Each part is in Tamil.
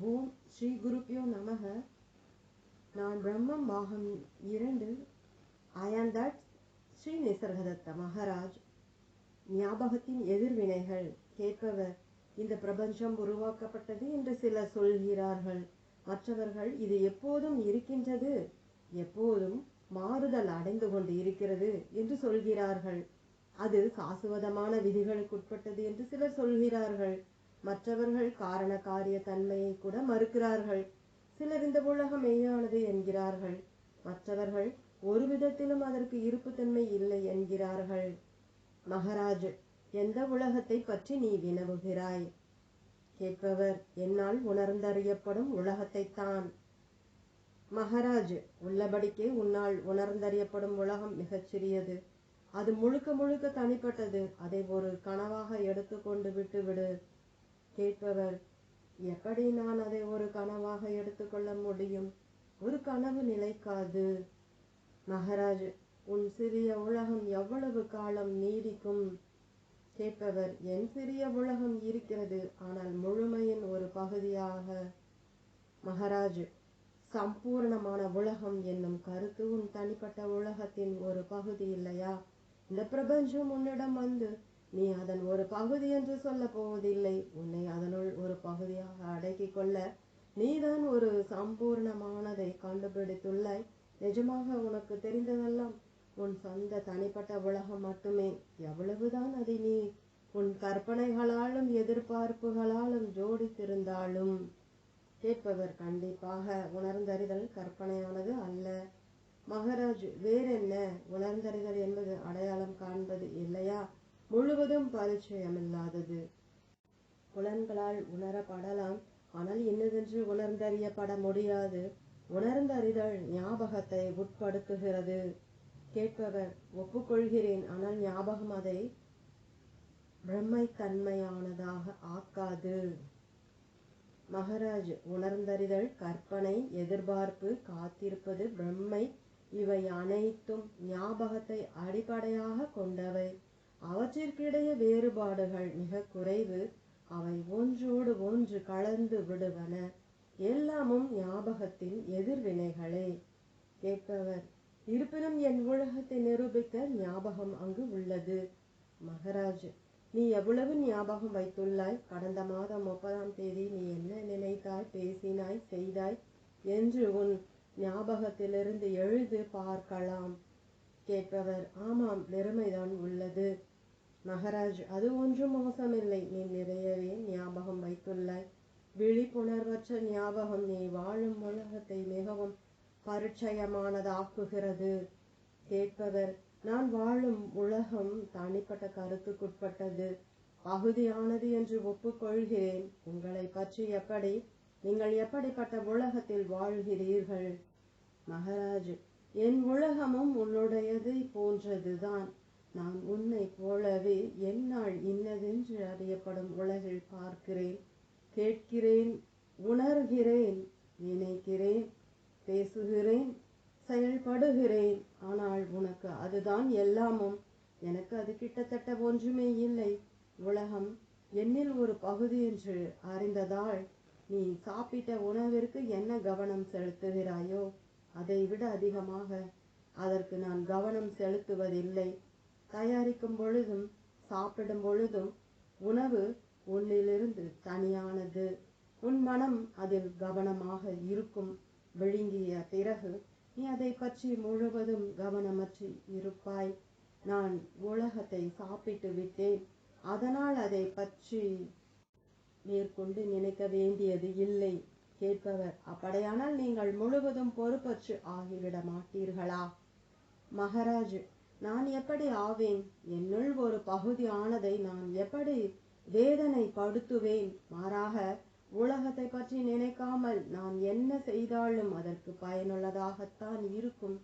ஓம் ஸ்ரீ குருப்பியோ நமக. நான் பிரம்மம் பாகம் இரண்டு ஐ தட் ஸ்ரீ நிசர்கதத்த மகாராஜ். ஞாபகத்தின் எதிர்வினைகள் கேட்பவர் இந்த பிரபஞ்சம் உருவாக்கப்பட்டது என்று சிலர் சொல்கிறார்கள். மற்றவர்கள் இது எப்போதும் இருக்கின்றது எப்போதும் மாறுதல் அடைந்து கொண்டு இருக்கிறது என்று சொல்கிறார்கள். அது சாசுவதமான விதிகளுக்குட்பட்டது என்று சிலர் சொல்கிறார்கள். மற்றவர்கள் காரண காரிய தன்மையை கூட மறுக்கிறார்கள். சிலர் இந்த உலகம் மெய்யானது என்கிறார்கள். மற்றவர்கள் ஒரு விதத்திலும் அதற்கு இருப்புத்தன்மை இல்லை என்கிறார்கள். மகாராஜ் எந்த உலகத்தை பற்றி நீ வினவுகிறாய்? கேட்பவர் என்னால் உணர்ந்தறியப்படும் உலகத்தைத்தான் மகராஜ் உள்ளபடிக்கே உன்னால் உணர்ந்தறியப்படும் உலகம் மிகச் சிறியது. அது முழுக்க முழுக்க தனிப்பட்டது. அதை ஒரு கனவாக எடுத்துக்கொண்டு விட்டுவிடு கேட்பவர் எப்படி நான் அதை ஒரு கனவாக எடுத்துக்கொள்ள முடியும்? ஒரு கனவு நிலைக்காது. மகாராஜ் உன் சிறிய உலகம் எவ்வளவு காலம் நீடிக்கும்? கேட்பவர் என் சிறிய உலகம் இருக்கிறது ஆனால் முழுமையின் ஒரு பகுதியாக. மகாராஜ் சம்பூர்ணமான உலகம் என்னும் கருத்து உன் தனிப்பட்ட உலகத்தின் ஒரு பகுதி இல்லையா? இந்த பிரபஞ்சம் உன்னிடம் வந்து நீ அதன் ஒரு பகுதி என்று சொல்ல போவதில்லை. உன்னை அதனுள் ஒரு பகுதியாக அடக்கிக் கொள்ள நீதான் ஒரு சம்பூர்ணமானதை கண்டுபிடித்துள்ளாய். நிஜமாக உனக்கு தெரிந்ததெல்லாம் உன் சொந்த தனிப்பட்ட உலகம் மட்டுமே. எவ்வளவுதான் அதை நீ உன் கற்பனைகளாலும் எதிர்பார்ப்புகளாலும் ஜோடித்திருந்தாலும் கேட்பவர் கண்டிப்பாக உணர்ந்தறிதல் கற்பனையானது அல்ல. மகராஜ் வேறென்ன? உணர்ந்தறிதல் என்பது அடையாளம் காண்பது இல்லையா? முழுவதும் பரிச்சயமில்லாதது. புலன்களால் உணரப்படலாம். ஆனால் என்னதென்று உணர்ந்தறியப்பட முடியாது. உணர்ந்தறிதல் ஞாபகத்தை உட்படுத்துகிறது. கேட்பவர் ஒப்புக்கொள்கிறேன். ஆனால் ஞாபகம் அதை பிரம்மைத்தன்மையானதாக ஆக்காது. மகராஜ் உணர்ந்தறிதல் கற்பனை எதிர்பார்ப்பு காத்திருப்பது பிரம்மை இவை அனைத்தும் ஞாபகத்தை அடிப்படையாக கொண்டவை. அவற்றிற்கிடையே வேறுபாடுகள் மிக குறைவு அவை ஒன்றோடு ஒன்று கலந்து விடுவன. எல்லாமும் ஞாபகத்தின் எதிர்வினைகளே. கேட்பவர் இருப்பினும் என் உலகத்தை நிரூபிக்க ஞாபகம் அங்கு உள்ளது. மகராஜ் நீ எவ்வளவு ஞாபகம் வைத்துள்ளாய்? கடந்த மாதம் முப்பதாம் தேதி நீ என்ன நினைத்தாய்? பேசினாய் செய்தாய் என்று உன் ஞாபகத்திலிருந்து எழுது பார்க்கலாம். கேட்பவர் ஆமாம் வெறுமைதான் உள்ளது. மகராஜ் அது ஒன்றும் மோசமில்லை. நீ நிறையவே ஞாபகம் வைத்துள்ளாய். விழிப்புணர்வற்ற ஞாபகம் நீ வாழும் உலகத்தை மிகவும் பரிச்சயமானதாக்குகிறது. கேட்பவர் நான் வாழும் உலகம் தனிப்பட்ட கருத்துக்குட்பட்டது. பகுதியானது என்று ஒப்புக்கொள்கிறேன். உங்களை பற்றி எப்படி நீங்கள் எப்படிப்பட்ட உலகத்தில் வாழ்கிறீர்கள்? மகாராஜ் என் உலகமும் உன்னுடையதை போன்றதுதான். நான் உன்னை போலவே என்னால் இன்னதென்று அறியப்படும் உலகில் பார்க்கிறேன். கேட்கிறேன் உணர்கிறேன் நினைக்கிறேன் பேசுகிறேன் செயல்படுகிறேன். ஆனால் உனக்கு அதுதான் எல்லாமும். எனக்கு அது கிட்டத்தட்ட ஒன்றுமே இல்லை. உலகம் என்னில் ஒரு பகுதி என்று அறிந்ததால் நீ சாப்பிட்ட உணவிற்கு என்ன கவனம் செலுத்துகிறாயோ? அதை விட அதிகமாக அதற்கு நான் கவனம் செலுத்துவதில்லை. தயாரிக்கும் பொழுதும் சாப்பிடும் பொழுதும் உணவு உன்னிலிருந்து தனியானது. உன் மனம் அதில் கவனமாக இருக்கும். விழுங்கிய பிறகு நீ அதை பற்றி முழுவதும் கவனமற்றி இருப்பாய். நான் உலகத்தை சாப்பிட்டு விட்டேன். அதனால் அதை பற்றி மேற்கொண்டு நினைக்க வேண்டியது இல்லை. கேட்பவர். அப்படியானால் நீங்கள் முழுவதும் பொறுப்பற்று ஆகிவிட மாட்டீர்களா? மகாராஜ் நான் எப்படி ஆவேன்? என்னுள் ஒரு பகுதி ஆனதை நான் எப்படி வேதனை படுத்துவேன் மாறாக உலகத்தை பற்றி நினைக்காமல் நான் என்ன செய்தாலும் அதற்கு பயனுள்ளதாகத்தான் இருக்கும்.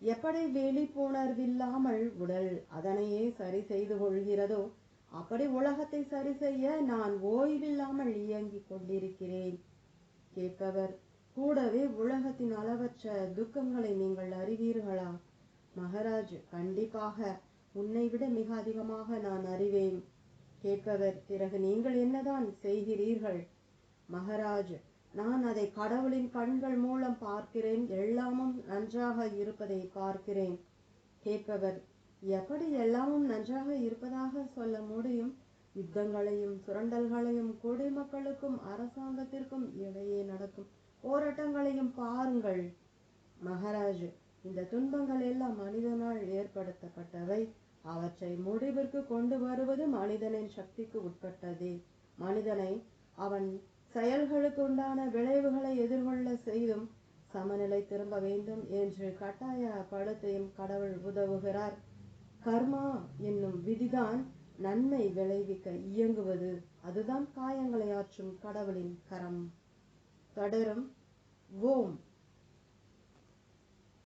எப்படி வெளிப்புணர்வில்லாமல் உடல் அதனையே சரி செய்து கொள்கிறதோ அப்படி உலகத்தை சரி செய்ய நான் ஓய்வில்லாமல் இயங்கிக் கொண்டிருக்கிறேன். கேட்பவர். கூடவே உலகத்தின் அளவற்ற துக்கங்களை நீங்கள் அறிவீர்களா? மகராஜ் கண்டிப்பாக. உன்னை விட மிக அதிகமாக நான் அறிவேன். கேட்பவர் பிறகு நீங்கள் என்னதான் செய்கிறீர்கள்? மகராஜ் நான் அதை கடவுளின் கண்கள் மூலம் பார்க்கிறேன். எல்லாமும் நன்றாக இருப்பதை பார்க்கிறேன். கேட்பவர் எப்படி எல்லாமும் நன்றாக இருப்பதாக சொல்ல முடியும்? யுத்தங்களையும் சுரண்டல்களையும் குடிமக்களுக்கும் அரசாங்கத்திற்கும் இடையே நடக்கும் போராட்டங்களையும் பாருங்கள். மகாராஜ் இந்த துன்பங்கள் எல்லாம் மனிதனால் ஏற்படுத்தப்பட்டவை. அவற்றை முடிவிற்கு கொண்டு வருவது மனிதனின் சக்திக்கு உட்பட்டதே. மனிதனை அவன் செயல்களுக்கு உண்டான விளைவுகளை எதிர்கொள்ள செய்தும் சமநிலை திரும்ப வேண்டும் என்று கட்டாயப்படுத்தியும் கடவுள் உதவுகிறார். கர்மா என்னும் விதிதான் நன்மை விளைவிக்க இயங்குவது அதுதான் காயங்களை ஆற்றும் கடவுளின் கரம். தொடரும். ஓம்.